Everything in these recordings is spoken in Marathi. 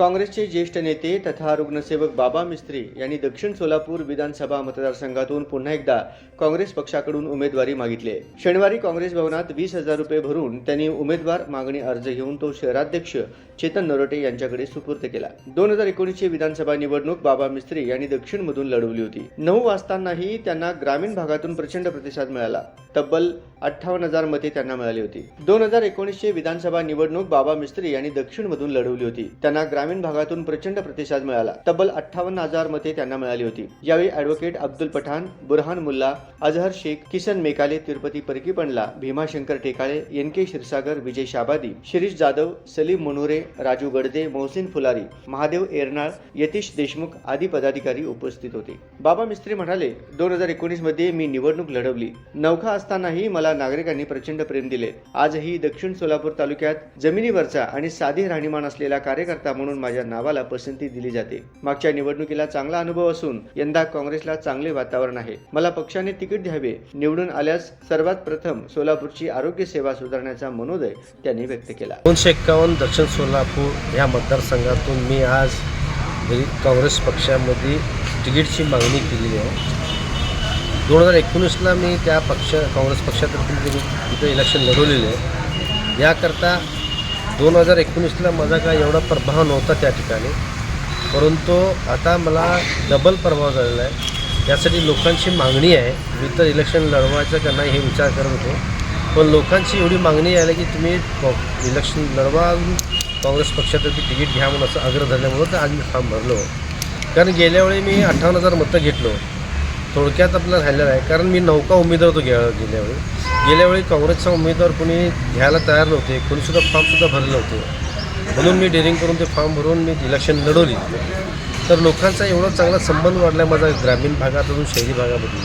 काँग्रेसचे ज्येष्ठ नेते तथा रुग्णसेवक बाबा मिस्त्री यांनी दक्षिण सोलापूर विधानसभा मतदारसंघातून पुन्हा एकदा काँग्रेस पक्षाकडून उमेदवारी मागितली. शनिवारी काँग्रेस भवनात वीस हजार रुपये भरून त्यांनी उमेदवार मागणी अर्ज घेऊन तो शहराध्यक्ष चेतन नरोटे यांच्याकडे सुपूर्द केला. दोन हजार एकोणीसची विधानसभा निवडणूक बाबा मिस्त्री यांनी दक्षिणमधून लढवली होती. नऊ वाजतानाही त्यांना ग्रामीण भागातून प्रचंड प्रतिसाद मिळाला. तब्बल अठ्ठावन्न हजार मते त्यांना मिळाली होती. दोन हजार एकोणीसची विधानसभा निवडणूक बाबा मिस्त्री यांनी दक्षिणमधून लढवली होती. त्यांना ग्रामीण भागातून प्रचंड प्रतिसाद मिळाला. तब्बल अठ्ठावन्न हजार मते त्यांना मिळाली होती. यावेळी advocate Abdul Pathan Burhan Mulla Azhar Shaikh Kisan Mekale Tirupati Parkipandla Bhimashankar Tekale N K Kshirsagar Vijay Shabadi Shirish Jadhav Salim Manore Raju Gadade Mohsin Phulari Mahadev Ernal Yatish Deshmukh आदी पदाधिकारी उपस्थित होते. बाबा मिस्त्री म्हणाले दोन हजार एकोणीसमध्ये मी निवडणूक लढवली. नौका असतानाही मला नागरिकांनी प्रचंड प्रेम दिले. आजही दक्षिण सोलापूर तालुक्यात जमिनीवरचा आणि साधी राहणीमान असलेला कार्यकर्ता म्हणून माझ्या नावाला पसंती दिली जाते. मागच्या निवडणुकीला चांगला अनुभव असून यंदा काँग्रेसला चांगले वातावरण आहे. मला पक्षाने तिकीट द्यावे निवडून आल्यास सर्वात प्रथम सोलापूरची आरोग्य सेवा सुधारण्याचा मनोदय त्यांनी व्यक्त केला. दोनशे एक्कावन्न दक्षिण सोलापूर या मतदारसंघातून मी आज घरी काँग्रेस पक्षामध्ये तिकीटची मागणी केलेली आहे. दोन हजार एकोणीसला मी त्या पक्ष काँग्रेस पक्षातर्फे तिथं इलेक्शन लढवलेलं आहे. याकरता दोन हजार एकोणीसला माझा काय एवढा प्रभाव नव्हता त्या ठिकाणी. परंतु आता मला डबल प्रभाव झालेला आहे. यासाठी लोकांची मागणी आहे. मी तर इलेक्शन लढवायचं का नाही हे विचार करत होतो. पण लोकांची एवढी मागणी आहे की तुम्ही इलेक्शन लढवा काँग्रेस पक्षातर्फे तिकीट घ्या म्हणून असं आग्रह धरल्यामुळं तर आज मी फॉर्म भरलो. कारण गेल्या वेळी मी अठ्ठावन्न हजार मतं घेतलो. थोडक्यात आपलं राहिलेलं आहे. कारण मी नौका उमेदवार होतो गेल्या गेल्यावेळी गेल्या वेळी काँग्रेसचा उमेदवार कोणी घ्यायला तयार नव्हते कोणीसुद्धा फॉर्मसुद्धा भरले नव्हते. म्हणून मी डेअरिंग करून ते फॉर्म भरून मी इलेक्शन लढवली. तर लोकांचा एवढा चांगला संबंध वाढला आहे माझा ग्रामीण भागातून शहरी भागामधून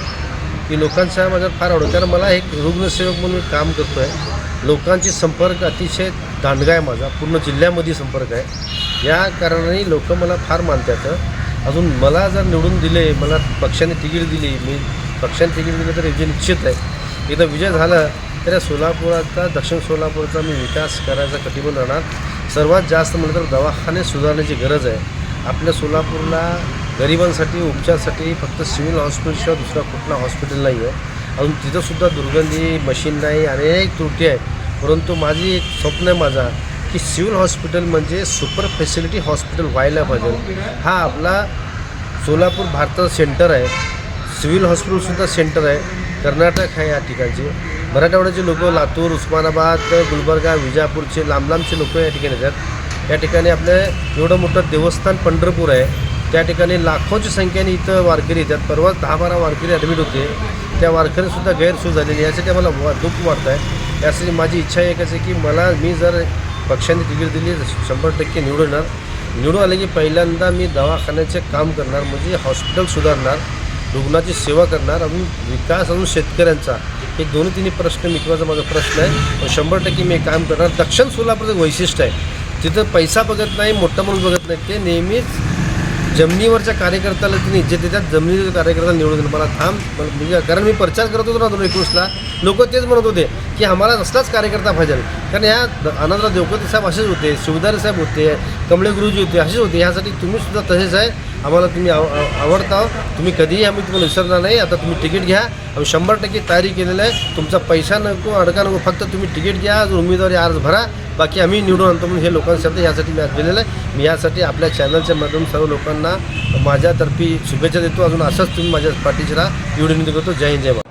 की लोकांचा माझा फार आवडतो कारण मला एक रुग्णसेवक म्हणून मी काम करतो आहे लोकांची संपर्क अतिशय दांडगा आहे माझा पूर्ण जिल्ह्यामध्ये संपर्क आहे. या कारणाने लोक मला फार मानतात. अजून मला जर निवडून दिले मला पक्षाने तिकीट दिली मी पक्षाने तिकीट दिलं तर विजय निश्चित आहे. एकदा विजय झाला तर या सोलापुराचा दक्षिण सोलापूरचा मी विकास करायचा कटिबंध राहणार. सर्वात जास्त म्हटलं तर दवाखाने सुधारण्याची गरज आहे. आपल्या सोलापूरला गरिबांसाठी उपचारसाठी फक्त सिव्हिल हॉस्पिटलशिवाय दुसरा कुठला हॉस्पिटल नाही आहे अजून तिथंसुद्धा दुर्गंधी मशीन नाही अनेक त्रुटी आहे परंतु माझी एक स्वप्न आहे माझा की सिव्हिल हॉस्पिटल म्हणजे सुपर फॅसिलिटी हॉस्पिटल व्हायला पाहिजे. हा आपला सोलापूर भारताचं सेंटर आहे. सिव्हिल हॉस्पिटलसुद्धा सेंटर आहे. कर्नाटक आहे या ठिकाणचे. मराठवाड्याचे लोक लातूर उस्मानाबाद गुलबर्गा विजापूरचे लांब लांबचे लोक या ठिकाणी येतात. या ठिकाणी आपलं एवढं मोठं देवस्थान पंढरपूर आहे. त्या ठिकाणी लाखोच्या संख्येने इथं वारकरी येतात. परवा दहा बारा वारकरी ॲडमिट होते. त्या वारकरीसुद्धा गैरसोय झालेली यासाठी आम्हाला वा दुःख वाटतं आहे यासाठी माझी इच्छा एकच आहे की मला मी जर पक्षाने तिकीट दिली शंभर टक्के निवडणार. निवडून आले की पहिल्यांदा मी दवाखान्याचे काम करणार म्हणजे हॉस्पिटल सुधारणार. रुग्णाची सेवा करणार अजून विकास अजून शेतकऱ्यांचा हे दोन्ही तिन्ही प्रश्न मिटवायचा माझा प्रश्न आहे. शंभर टक्के मी काम करणार. दक्षिण सोलापूरचं वैशिष्ट्य आहे. तिथं पैसा बघत नाही मोठा म्हणून बघत नाही ते नेहमीच जमिनीवरच्या कार्यकर्त्याला तिने इज्जत देतात. जमिनीवर कार्यकर्त्याला निवडून मला थांब. म्हणजे कारण मी प्रचार करत होतो ना दोन एकोणीसला लोक तेच म्हणत होते. की आम्हाला असलाच कार्यकर्ता पाहिजे. कारण या आनंदराव देवकते साहेब असेच होते शिवदारे साहेब होते कमळे गुरुजी होते असेच होते. ह्यासाठी तुम्ही सुद्धा तसेच आहे. आम्हाला तुम्ही आव आवडता. आहो. तुम्ही कधीही आम्ही तुम्हाला विसरणार नाही. आता तुम्ही तिकीट घ्या. आम्ही शंभर टक्के तयारी केलेलं आहे. तुमचा पैसा नको अडका नको. फक्त तुम्ही तिकीट घ्या. उमेदवारी अर्ज भरा. बाकी आम्ही निवडून आणतो म्हणून हे लोकांसाठी यासाठी मी आज दिलेलं आहे. मी यासाठी आपल्या चॅनलच्या माध्यमातून सर्व लोकांना माझ्यातर्फी शुभेच्छा देतो. अजून असंच तुम्ही माझ्या पाठीशी राहा. निवडून करतो. जय हिंद जय